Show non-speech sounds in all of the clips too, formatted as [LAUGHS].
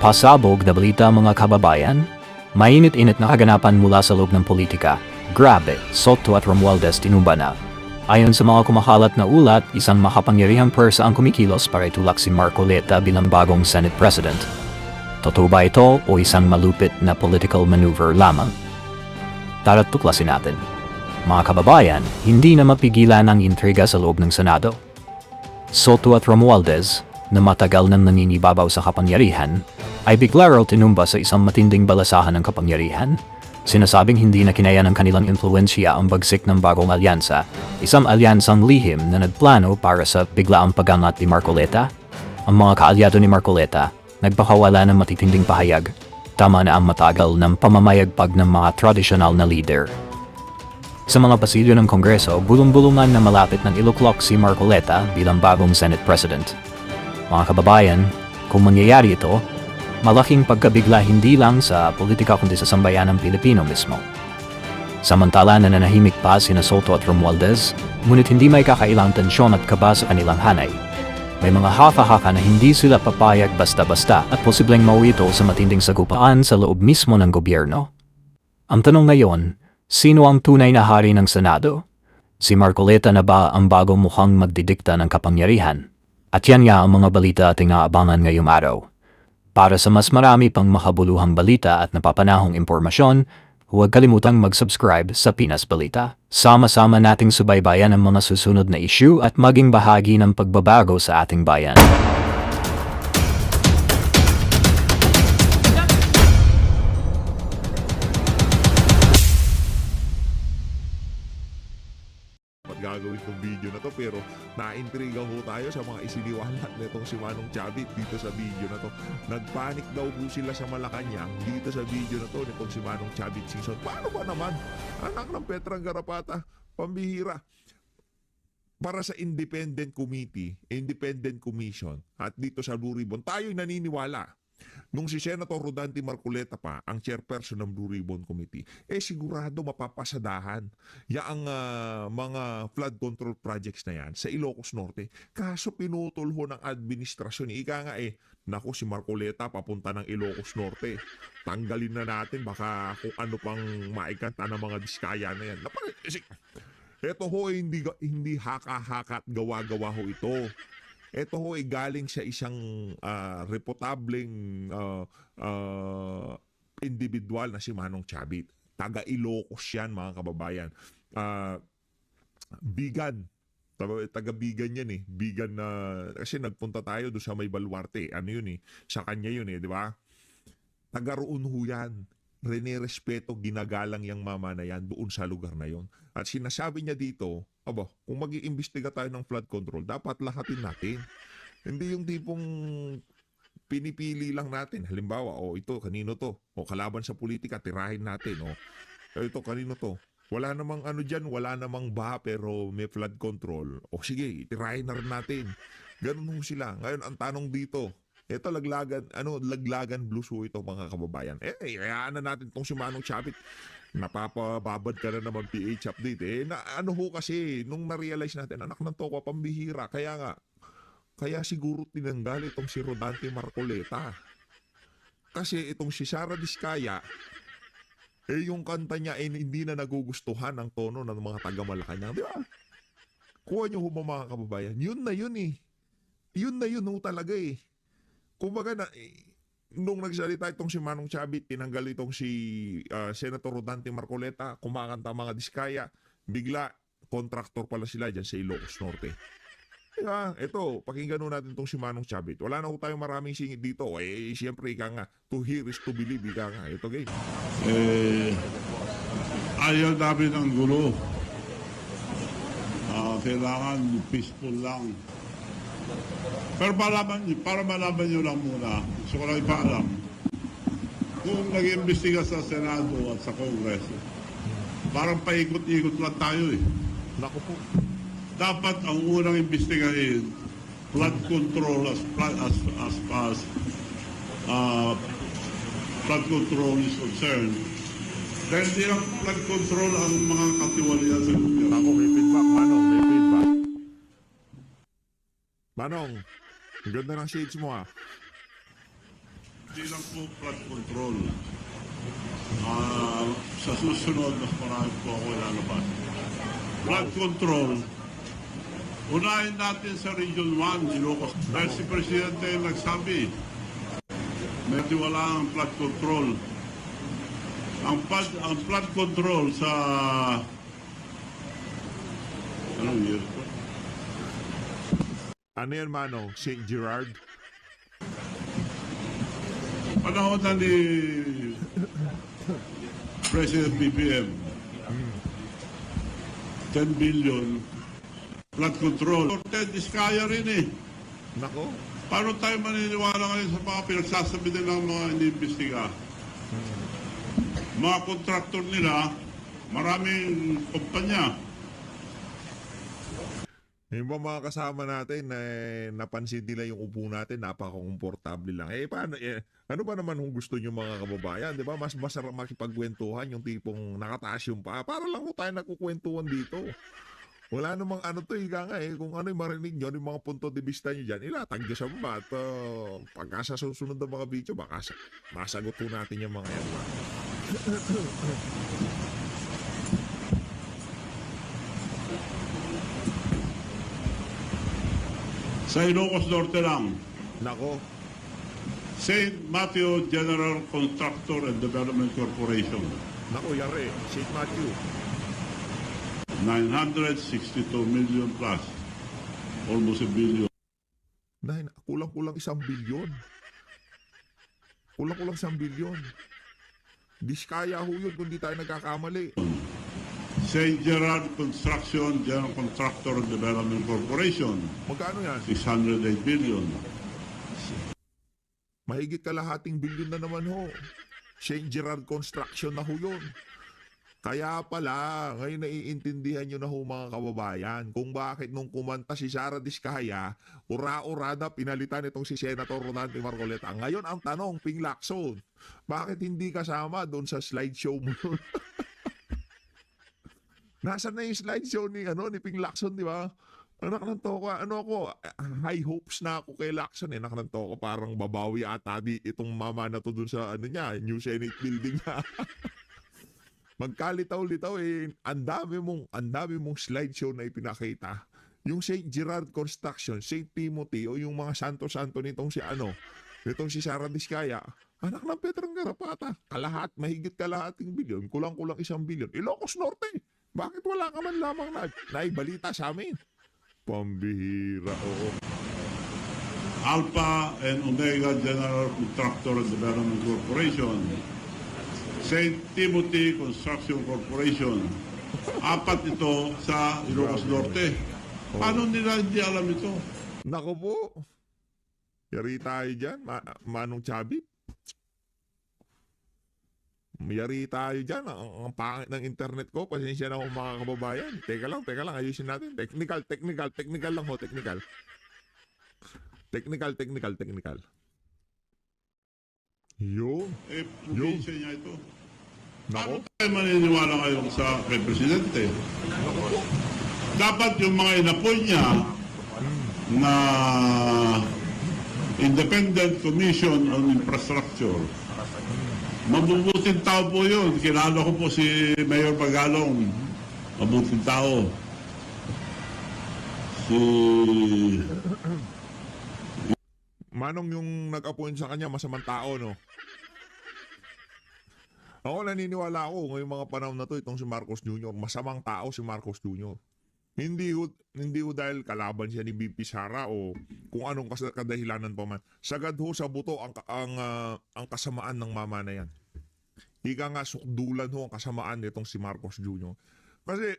Pasabog na balita mga kababayan. Mainit-init na kaganapan mula sa loob ng politika. Grabe, Soto at Romualdez tinumba na. Ayon sa mga kumakalat na ulat, isang makapangyarihang persa ang kumikilos para itulak si Marcoleta bilang bagong Senate President. Totoo ba ito o isang malupit na political maneuver lamang? Tara't tuklasin natin. Mga kababayan, hindi na mapigilan ang intriga sa loob ng Senado. Soto at Romualdez, na matagal nang naninibabaw sa kapangyarihan, ay bigla raw tinumba sa isang matinding balasahan ng kapangyarihan. Sinasabing hindi na kinaya ng kanilang impluensya ang bagsik ng bagong alyansa, isang alyansang lihim na nagplano para sa biglaang pagangat ni Marcoleta. Ang mga kaalyado ni Marcoleta, nagpakawala ng matitinding pahayag. Tama na ang matagal ng pamamayagpag ng mga tradisyonal na leader. Sa mga pasilyo ng Kongreso, bulong-bulungan na malapit ng iluklok si Marcoleta bilang bagong Senate President. Mga kababayan, kung mangyayari ito, malaking pagkabigla hindi lang sa politika kundi sa sambayan ng Pilipino mismo. Samantala nananahimik pa sina Soto at Romualdez, ngunit hindi may kakailang tensyon at kaba sa kanilang hanay. May mga haka-haka na hindi sila papayag basta-basta at posibleng mauwi sa matinding sagupaan sa loob mismo ng gobyerno. Ang tanong ngayon, sino ang tunay na hari ng Senado? Si Marcoleta na ba ang bagong mukhang magdidikta ng kapangyarihan? At yan nga ang mga balita ating naabangan ngayong araw. Para sa mas marami pang makabuluhang balita at napapanahong impormasyon, huwag kalimutang mag-subscribe sa Pinas Balita. Sama-sama nating subaybayan ang mga susunod na issue at maging bahagi ng pagbabago sa ating bayan. gagawin tong video na to pero naintriga ho tayo sa mga isiniwalat nitong si Manong Chavit dito sa video na to. Nagpanik daw po sila sa Malacanang dito sa video na to nitong si Manong Chavit season. Paano ba naman? Anak ng Petrang Garapata, pambihira. Para sa Independent Committee, Independent Commission at dito sa Blue Ribbon, tayo'y naniniwala Nung si Senator Rodante Marcoleta pa, ang chairperson ng Blue Ribbon Committee, eh sigurado mapapasadahan ya ang ah, mga flood control projects na yan sa Ilocos Norte. Kaso pinutol ho ng administrasyon. Ika nga eh, naku si Marcoleta papunta ng Ilocos Norte. Tanggalin na natin baka kung ano pang maikanta ng mga diskaya na yan. Napag- Ito ho eh, hindi, hindi haka-haka at gawa-gawa ho ito. Ito ho ay galing sa isang ah, reputableng ah, ah, individual na si Manong Chabit. Taga Ilocos yan mga kababayan. Bigan. Taga, taga bigan yan eh. Bigan na kasi nagpunta tayo doon sa may baluarte. Ano yun eh? Sa kanya yun eh, di ba? Taga roon ho yan. Rene Respeto ginagalang yung mama na yan doon sa lugar na yon. At sinasabi niya dito, aba, kung mag iimbestiga tayo ng flood control, dapat lahatin natin. [LAUGHS] Hindi yung tipong pinipili lang natin. Halimbawa, o ito, kanino to? O kalaban sa politika, tirahin natin. O "Eh, ito, kanino to? Wala namang ano dyan, wala namang baha pero may flood control. O sige, tirahin na rin natin. Ganun ho sila. Ngayon, ang tanong dito, ito laglagan, ano, laglagan blues ho ito mga kababayan. Eh, hayaan na natin tong si Manong Chapit. Napapababad ka na naman PH update. Eh, na, ano ho kasi, nung na-realize natin, anak ng toko, pambihira. Kaya nga, kaya siguro tinanggal itong si Rodante Marcoleta. Kasi itong si Sara Diskaya, eh yung kanta niya eh, hindi na nagugustuhan ang tono ng mga taga Malacanang. Di ba? Kuha niyo ho mga kababayan. Yun na yun eh. Yun na yun ho talaga eh. Kumbaga na, eh, nung nagsalita itong si Manong Chabit, tinanggal itong si ah, Senator Rodante Marcoleta, kumakanta mga diskaya, bigla, contractor pala sila dyan sa Ilocos Norte. Kaya, ito, pakinggan natin itong si Manong Chabit. Wala na ho tayong maraming singit dito. Eh, siyempre, ika nga, to hear is to believe, ika nga. Ito, game. eh, ayaw namin ng gulo. Ah, kailangan peaceful lang. Pero malaman, para malaman nyo lang muna, gusto ko lang ipaalam, kung nag-imbestiga sa Senado at sa Kongreso, parang paikot-ikot lang tayo eh. Naku po. Dapat ang unang imbestigahin, flood control as, as, as, as uh, flood control is concerned. Dahil di lang flood control ang mga katiwalian sa gobyerno. Ako, may feedback, Manong. Manong, ang ganda ng shades mo ah. Hindi lang po flood control. Ah, sa susunod, mas marami po ako ilalabas. Flood control, unahin natin sa Region 1, Ilocos. Dahil si Presidente nagsabi, medyo wala ang flood control. Ang flood, ang flood control sa... Anong year po? Ano yan, Manong? St. Gerard? panahon na ni President BBM, 10 billion flood control. Ted Iskaya rin eh. Nako. Paano tayo maniniwala ngayon sa mga pinagsasabi nila ng mga iniimbestiga? Mga kontraktor nila, maraming kumpanya. Yung ba mga kasama natin na napansin nila yung upo natin, napaka-komportable lang. Eh, paano, eh, ano ba naman kung gusto nyo mga kababayan? Di ba? Mas masarap makipagkwentuhan yung tipong nakataas yung pa. Para lang ko tayo nagkukwentuhan dito. Wala namang ano to, higa nga eh. Kung ano yung marinig nyo, yung mga punto de vista nyo dyan, ilatag nyo sa baba. At uh, pagka sa susunod na mga video, baka sa, masagot po natin yung mga yan. [COUGHS] Sa Ilocos Norte lang, Nako, St. Matthew General Contractor and Development Corporation, nako, yari. St. Matthew. 962 million plus, almost a billion. Dahil kulang-kulang isang bilyon. Kulang-kulang isang bilyon. Diskaya ho yun kung di tayo nagkakamali. St. Gerard Construction General Contractor and Development Corporation, Magkano yan? 608 billion. Mahigit kalahating bilyon na naman ho. St. Gerard Construction na ho yun. Kaya pala, ngayon naiintindihan nyo na ho mga kababayan kung bakit nung kumanta si Sara Diskaya, ura-urada pinalitan itong si Senator Rodante Marcoleta. Ngayon ang tanong, Ping Lacson, bakit hindi kasama doon sa slideshow mo? [LAUGHS] Nasaan na yung slideshow ni, ano, ni Ping Lacson, di ba? Anak ng toko, ano ako, high hopes na ako kay Lacson eh. Anak ng toko, parang babawi ata di itong mama na to dun sa, ano niya, New Senate building niya. [LAUGHS] Magkalitaw-litaw eh, ang dami mong, ang dami mong slideshow na ipinakita. Yung St. Gerard Construction, St. Timothy, o yung mga santo-santo nitong si ano, nitong si Sara Diskaya, anak ng Petrang Garapata, kalahat, mahigit kalahating bilyon, kulang-kulang isang bilyon. Ilocos Norte, bakit wala ka man lamang na, naibalita sa amin? Pambihira, oo. Alpha and Omega General Contractor and Development Corporation, St. Timothy Construction Corporation. Apat ito sa Ilocos Norte. Paano nila hindi alam ito? Nako po. Yari tayo dyan, Ma- Manong Chabit. Yari tayo dyan. Ang, ang pangit ng internet ko. Pasensya na ako mga kababayan. Teka lang, teka lang. Ayusin natin. Technical, technical, technical lang ho. Technical. Technical, technical, technical. Yun. Eh, probinsya niya ito. Nako. Paano tayo maniniwala ngayon sa kay Presidente? Dapat yung mga inapoy niya na Independent Commission on Infrastructure, mabubuting tao po yun. Kilala ko po si Mayor Pagalong. Mabuting tao. Si... Manong yung nag-appoint sa kanya, masamang tao, no? Ako naniniwala ako ngayong mga panahon na to itong si Marcos Jr. Masamang tao si Marcos Jr. Hindi ho, hindi ho dahil kalaban siya ni BP Sara o kung anong kadahilanan pa man. Sagad ho sa buto ang, ang, ah, ang kasamaan ng mama na yan. Ika nga sukdulan ho ang kasamaan nitong si Marcos Jr. Kasi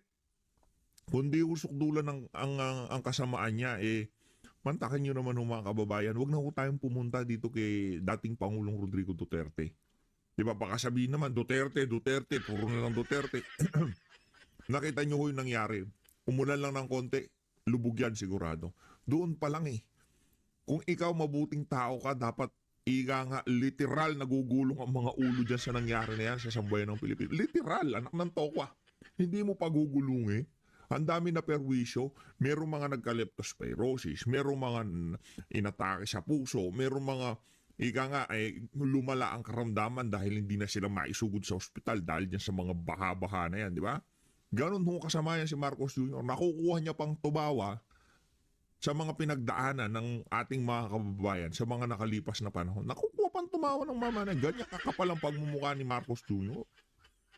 kung di ho sukdulan ang, ang, ang, ang kasamaan niya, eh, mantakin nyo naman ho mga kababayan, wag na ho tayong pumunta dito kay dating Pangulong Rodrigo Duterte. Di ba, baka sabihin naman, Duterte, Duterte, puro na lang Duterte. [CLEARS THROAT] Nakita nyo ho yung nangyari. Umulan lang ng konti, lubog yan sigurado. Doon pa lang eh. Kung ikaw mabuting tao ka, dapat iga nga literal nagugulong ang mga ulo dyan sa nangyari na yan sa sambayan ng Pilipinas. Literal, anak ng tokwa. Hindi mo pagugulungin. Ang dami na perwisyo, merong mga nagka-leptospirosis, merong mga inatake sa puso, merong mga ika nga, eh, lumala ang karamdaman dahil hindi na sila maisugod sa ospital dahil dyan sa mga baha-baha na yan, di ba? Ganon ho kasama yan si Marcos Jr. Nakukuha niya pang tubawa sa mga pinagdaanan ng ating mga kababayan sa mga nakalipas na panahon. Nakukuha pang tumawa ng mama na ganyan kakapal ang pagmumukha ni Marcos Jr.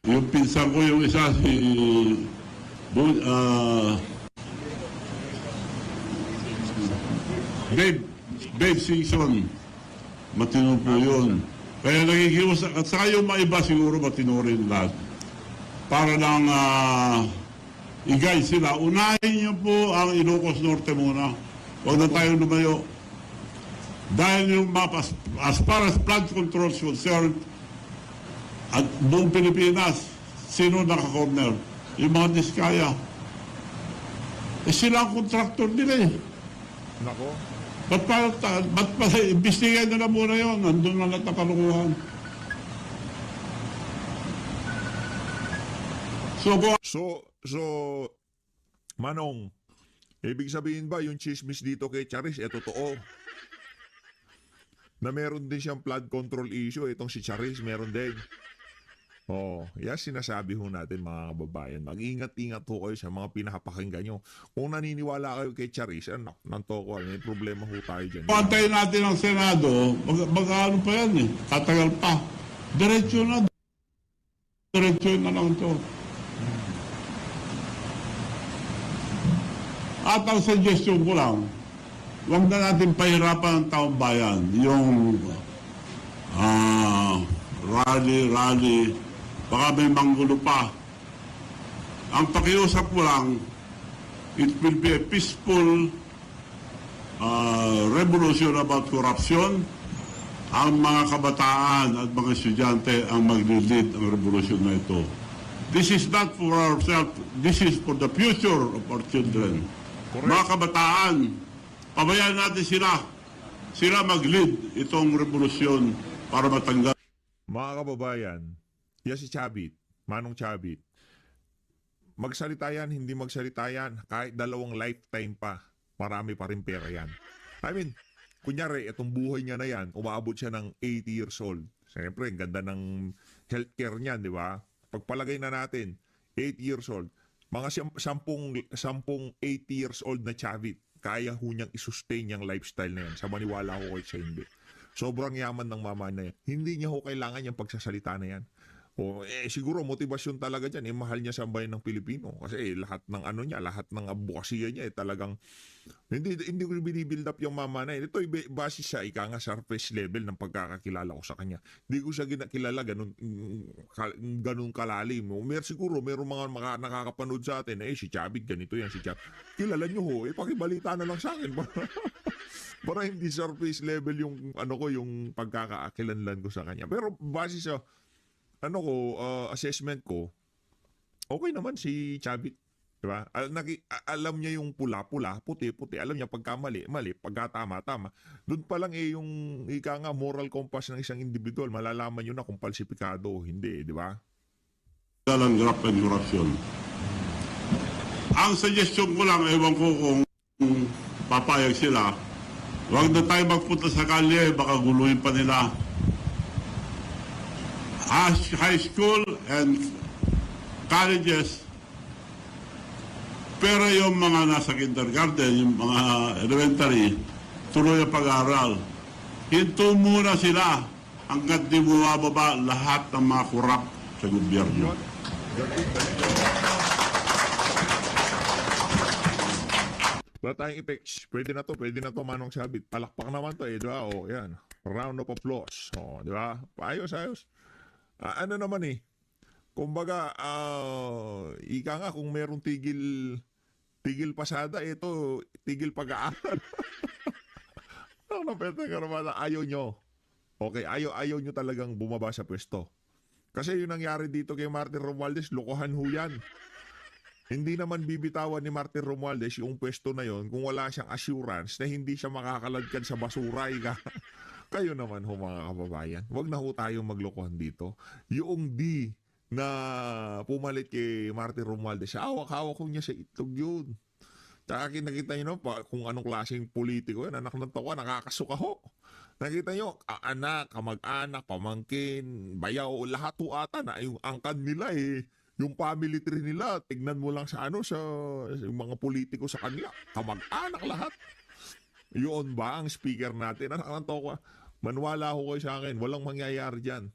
Yung pinsan ko yung isa si Bu- ah, Babe, Babe Simpson. Matino po yun. Kaya nagigiwas, at saka yung mga iba siguro matino rin lahat. Para lang ah, i-guide sila. Unahin niyo po ang Ilocos Norte muna. Huwag na tayong lumayo. Dahil yung map, as, as far as flood control is concerned, at buong Pilipinas, sino naka-corner? Yung mga diskaya. Eh sila ang kontraktor nila eh. Nako. Ba't pa, ta- ba't pa, imbestigahan na muna yun. Nandun na lahat na kalukuhan. So, So, so, Manong, ibig sabihin ba yung chismis dito kay Charis, eh totoo? Na meron din siyang flood control issue, itong si Charis, meron din. Oh, yan sinasabi ho natin mga kababayan. Mag-ingat-ingat ho kayo sa mga pinapakinggan nyo. Kung naniniwala kayo kay Charis, anak, nanto ko, may problema ho tayo dyan. antayin natin ang Senado, mag, mag ano pa yan eh, tatagal pa. Diretso na. Diretso na lang to. At ang suggestion ko lang, huwag na natin pahirapan ang taong bayan. Yung ah, rally, rally, baka may manggulo pa. Ang pakiusap ko lang, it will be a peaceful uh, revolution about corruption, ang mga kabataan at mga estudyante ang maglilid ang revolusyon na ito. This is not for ourselves, this is for the future of our children. Correct. Mga kabataan, pabayaan natin sila. Sila mag-lead itong revolusyon para matanggal Mga kababayan, yan si Chabit, Manong Chabit. Magsalita yan, hindi magsalita yan, kahit dalawang lifetime pa, marami pa rin pera yan. I mean, kunyari, itong buhay niya na yan, umaabot siya ng 80 years old. Siyempre, ang ganda ng healthcare niyan, di ba? Pagpalagay na natin, 8 years old, mga sampung, sampung 80 years old na Chavit, kaya ho niyang isustain yung lifestyle na yan. Sa maniwala ko kayo sa hindi. Sobrang yaman ng mama na yan. Hindi niya ho kailangan yung pagsasalita na yan. O, eh, siguro motivasyon talaga dyan. Eh, mahal niya sa bayan ng Pilipino. Kasi eh, lahat ng ano niya, lahat ng abukasiya niya, eh, talagang hindi, hindi ko binibuild up yung mama na. Ito, ibe- base siya, ika nga surface level ng pagkakakilala ko sa kanya. Hindi ko siya ginakilala ganun, ganun kalalim. Mer, siguro, meron mga maka, nakakapanood sa atin, eh, si Chabit, ganito yan, si Chabit. Kilala niyo ho, eh, pakibalita na lang sa akin. [LAUGHS] para hindi surface level yung ano ko yung pagkakaakilanlan ko sa kanya. Pero base sa ano ko uh, assessment ko okay naman si Chavit. Di ba? Al- naki- alam niya yung pula-pula, puti-puti. Alam niya pagka mali, mali. Pagka tama-tama. Doon pa lang eh yung ika nga moral compass ng isang individual. Malalaman niyo na kung falsifikado o hindi. Di ba? ang graft and corruption. Ang suggestion ko lang, ewan ko kung papayag sila, huwag na tayo magpunta sa kalye, baka guluhin pa nila. High school and colleges, pero yung mga nasa kindergarten, yung mga elementary, tuloy ang pag-aaral. Hinto muna sila hanggat di bumababa lahat ng mga kurap sa gobyerno. Wala tayong effects. Pwede na to, pwede na to manong sabit. Palakpak naman to eh, di ba? O, yan. Round of applause. O, di ba? Ayos, ayos. Ah, ano naman eh. Kumbaga, ah, ika nga kung merong tigil tigil pasada, ito, tigil pag-aaral. [LAUGHS] Ano na pwede ka naman, ayaw nyo. Okay, ayaw, ayaw nyo talagang bumaba sa pwesto. Kasi yung nangyari dito kay Martin Romualdez, lokohan ho yan. Hindi naman bibitawan ni Martin Romualdez yung pwesto na yon kung wala siyang assurance na hindi siya makakaladkad sa basura. Ika. Kayo naman ho mga kababayan. Huwag na ho tayong maglokohan dito. Yung di na pumalit kay Martin Romualdez, hawak-hawak ko niya sa itlog yun. Tsaka nakita niyo no, pa, kung anong klaseng politiko yan, anak ng tawa, nakakasuka ho. Nakita nyo, anak, kamag-anak, pamangkin, bayaw, lahat to ata na yung angkan nila eh. Yung family tree nila, tignan mo lang sa ano, sa, sa mga politiko sa kanila. Kamag-anak lahat. Yun ba ang speaker natin? Anak ng toko, manwala ho kayo sa akin, walang mangyayari dyan.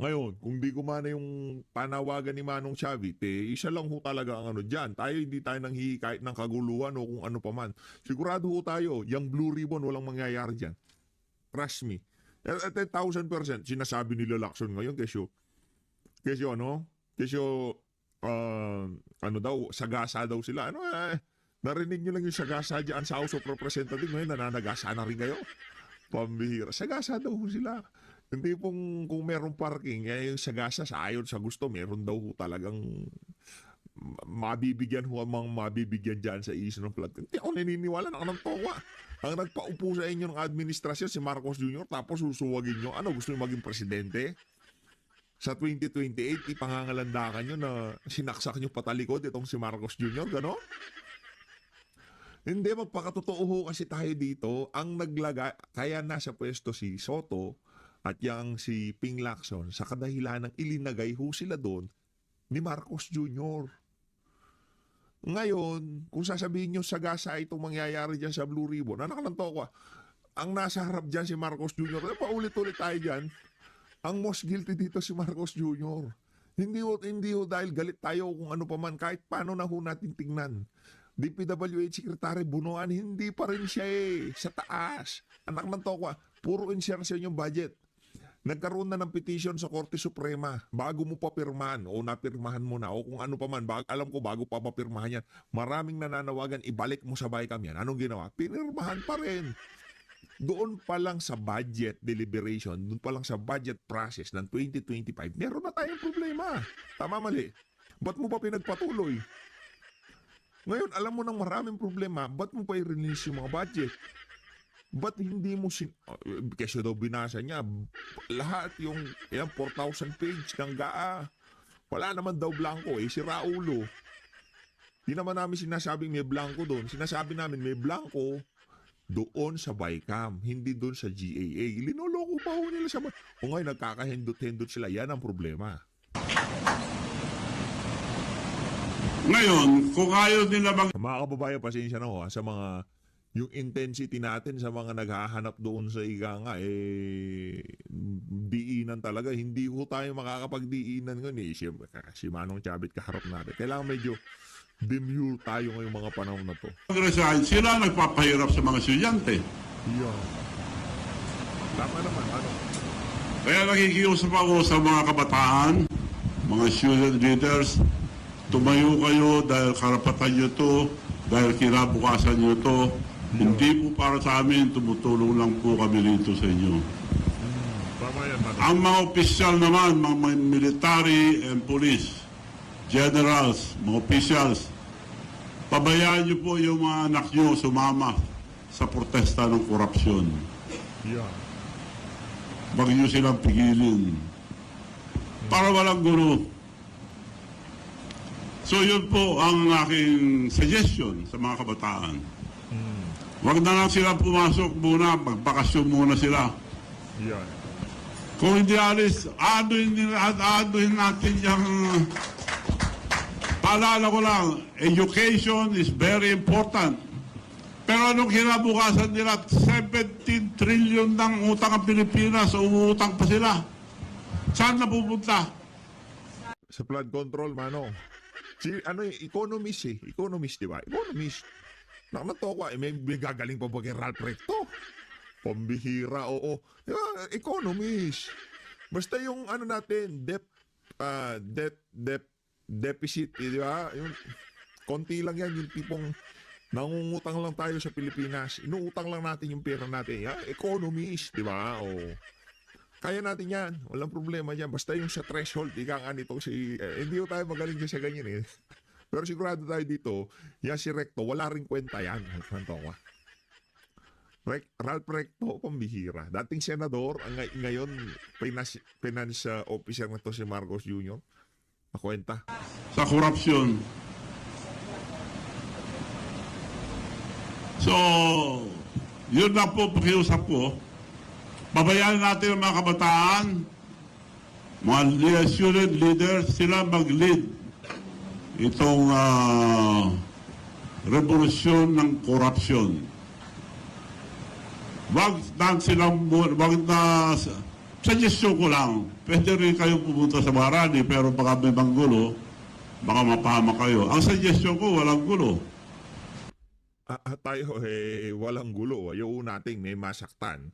Ngayon, kung di kumana yung panawagan ni Manong Chavit, eh, isa lang ho talaga ang ano dyan. Tayo hindi tayo nang hihi kahit ng kaguluhan o kung ano pa man. Sigurado ho tayo, yung blue ribbon, walang mangyayari dyan. Trust me. At at 10,000%, sinasabi nila Lacson ngayon, kesyo, kesyo ano, kesyo, uh, ano daw, sagasa daw sila. Ano eh, narinig nyo lang yung sagasa dyan sa House of Representatives, ngayon nananagasa na rin kayo. Pambihira. Sagasa daw sila. Hindi pong kung merong parking, eh, yung sagasa sa ayon sa gusto, meron daw talagang ma- mabibigyan ho ang mga mabibigyan dyan sa issue ng flood. Hindi ako naniniwala na ng towa. Ang nagpaupo sa inyo ng administrasyon si Marcos Jr. tapos susuwagin nyo. Ano, gusto nyo maging presidente? Sa 2028, ipangangalandakan nyo na sinaksak nyo patalikod itong si Marcos Jr. Gano? Hindi, magpakatotoo ho kasi tayo dito. Ang naglaga, kaya nasa pwesto si Soto at yang si Ping Lacson sa kadahilan ng ilinagay ho sila doon ni Marcos Jr. Ngayon, kung sasabihin nyo sagasa itong mangyayari dyan sa Blue Ribbon, anak ng toko, ang nasa harap dyan si Marcos Jr. Eh, paulit-ulit tayo dyan. Ang most guilty dito si Marcos Jr. Hindi ho, hindi ho dahil galit tayo kung ano pa man, kahit paano na ho natin tingnan. DPWH Secretary Bunuan, hindi pa rin siya eh, sa taas. Anak ng toko, puro insertion yung budget. Nagkaroon na ng petition sa Korte Suprema bago mo papirmahan o napirmahan mo na o kung ano pa man. Bag, alam ko bago pa papirmahan yan. Maraming nananawagan, ibalik mo sa Baycam yan. Anong ginawa? Pinirmahan pa rin. Doon pa lang sa budget deliberation, doon pa lang sa budget process ng 2025, meron na tayong problema. Tama mali. Ba't mo pa pinagpatuloy? Ngayon, alam mo nang maraming problema, ba't mo pa i-release yung mga budget? Ba't hindi mo sin... Uh, kasi daw binasa niya, lahat yung ilang 4,000 page ng GAA. Wala naman daw blanco eh, si Raulo. Di naman namin sinasabing may blanco doon. Sinasabi namin may blanco doon sa Bicam, hindi doon sa GAA. Linoloko pa ho nila sa... O ngayon, nagkakahindot-hindot sila. Yan ang problema. Ngayon, kung ayaw nila mag Mga kababayan, pasensya na ho ha, sa mga yung intensity natin sa mga naghahanap doon sa iga nga, eh, diinan talaga. Hindi ko tayo makakapagdiinan ngayon eh. Si, si Manong Chabit kaharap natin. Kailangan medyo demure tayo ngayong mga panahon na to. resign, sila nagpapahirap sa mga estudyante. Yeah. Tama naman, ano? Kaya nakikiusap ako sa mga kabataan, mga student leaders, tumayo kayo dahil karapatan nyo to, dahil kinabukasan nyo to. Hindi po para sa amin, tumutulong lang po kami rito sa inyo. Ang mga opisyal naman, mga, military and police, generals, mga officials, pabayaan niyo po yung mga anak niyo sumama sa protesta ng korupsyon. Yeah. Huwag niyo silang pigilin. Para walang gulo. So yun po ang aking suggestion sa mga kabataan. Huwag na lang sila pumasok muna, magbakasyon muna sila. Yeah. Kung hindi alis, aduin, nila- aduin natin yung... Paalala ko lang, education is very important. Pero anong kinabukasan nila? 17 trillion ng utang ang Pilipinas, umuutang pa sila. Saan napupunta? Sa flood control, mano. Si, ano eh, economist eh. Economist, di ba? Economist. Nakamanto ko, eh, may, may gagaling pa ba kay Ralph Recto? Pambihira, oo. Di ba? Economist. Basta yung ano natin, debt, ah, debt, debt, deficit, eh, di ba? Yung, konti lang yan, yung tipong nangungutang lang tayo sa Pilipinas. Inuutang lang natin yung pera natin. Ya, economist, di ba? Oo. Kaya natin yan. Walang problema dyan. Basta yung sa threshold, ika nga nito si... Eh, hindi ko tayo magaling sa ganyan eh. [LAUGHS] Pero sigurado tayo dito, yan si Recto, wala rin kwenta yan. Ko. Rec, Ralph Recto, pambihira. Dating senador, ang ngay- ngayon, finance, finance uh, officer na to si Marcos Jr. Nakwenta. sa korupsyon. So, yun na po pakiusap ko. Babayaan natin ang mga kabataan, mga student leaders, sila mag-lead itong ah, revolusyon ng korupsyon. Wag na silang, wag na, suggestion ko lang, pwede rin kayo pumunta sa Marani, pero baka may manggulo, baka mapahama kayo. Ang suggestion ko, walang gulo. Ah, tayo eh walang gulo. Ayaw nating may masaktan.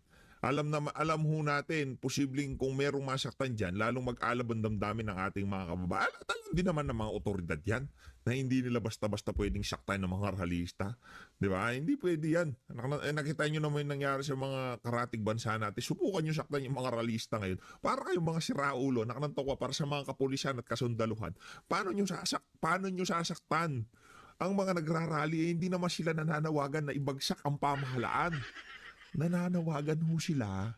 Alam na alam ho natin, posibleng kung merong masaktan diyan, lalong mag-alab ang damdamin ng ating mga kababayan. At alam din naman ng mga otoridad 'yan na hindi nila basta-basta pwedeng saktan ng mga realista. 'Di ba? Hindi pwede 'yan. Eh, nakita niyo naman yung nangyari sa mga karatig bansa natin. Subukan niyo saktan yung mga realista ngayon. Para kayong mga siraulo, nakanantok para sa mga kapulisan at kasundaluhan. Paano niyo sasak paano niyo sasaktan? ang mga nagrarally, eh, hindi naman sila nananawagan na ibagsak ang pamahalaan. Nananawagan ho sila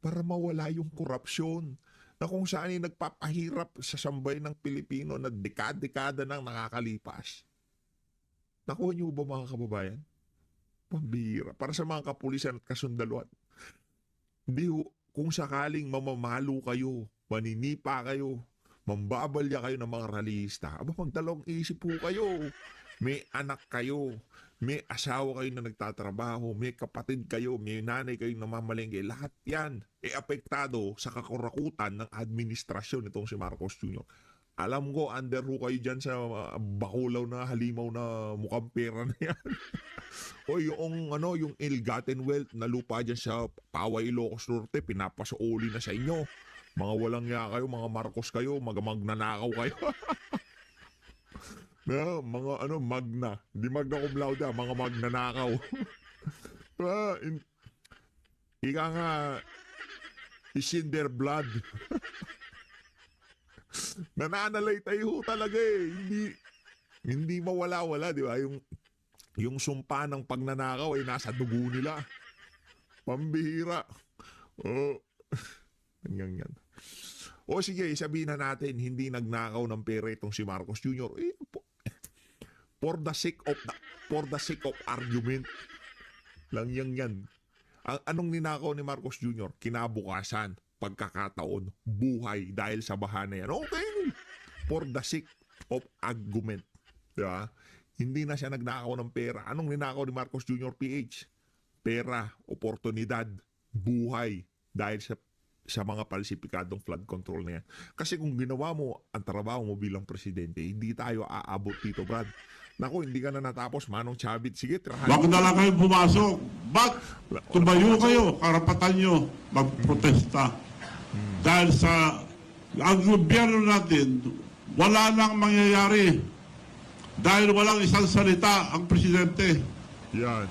para mawala yung korupsyon na kung saan ay nagpapahirap sa sambay ng Pilipino na dekad-dekada nang nakakalipas. Nakuha niyo ba mga kababayan? Pambira. Para sa mga kapulisan at kasundaluhan. Hindi kung sakaling mamamalo kayo, maninipa kayo, mambabalya kayo ng mga realista, aba magdalawang isip po kayo. May anak kayo, may asawa kayo na nagtatrabaho, may kapatid kayo, may nanay kayo na mamalengke. Lahat yan e apektado sa kakurakutan ng administrasyon itong si Marcos Jr. Alam ko, under ho kayo dyan sa uh, bakulaw na halimaw na mukhang pera na yan. [LAUGHS] o yung, ano, yung ill-gotten wealth na lupa dyan sa Paway Ilocos Norte, pinapasooli na sa inyo. Mga walang ya kayo, mga Marcos kayo, mag magnanakaw kayo. [LAUGHS] na, mga ano, magna. Hindi magna cum laude, ah, mga magnanakaw. [LAUGHS] ah, in, ika nga, is in their blood. [LAUGHS] Nananalay tayo talaga eh. Hindi, hindi mawala-wala, di ba? Yung, yung sumpa ng pagnanakaw ay nasa dugo nila. Pambihira. Oh. [LAUGHS] Ganyan yan. O sige, sabihin na natin, hindi nagnakaw ng pera itong si Marcos Jr. Eh, po- for the sake of the, for the sake of argument lang yan yan. Ang anong ninakaw ni Marcos Jr. kinabukasan, pagkakataon, buhay dahil sa bahana yan. Okay. For the sake of argument. Di ba? Hindi na siya nagnakaw ng pera. Anong ninakaw ni Marcos Jr. PH? Pera, oportunidad, buhay dahil sa sa mga palsipikadong flood control na yan. Kasi kung ginawa mo ang trabaho mo bilang presidente, hindi tayo aabot dito, Brad. Naku, hindi ka na natapos, Manong Chavit. Sige, tirahan Wag na lang kayo pumasok. Ba't tumayo kayo, karapatan nyo magprotesta. Dahil sa ang gobyerno natin, wala nang mangyayari. Dahil walang isang salita ang presidente. Yan.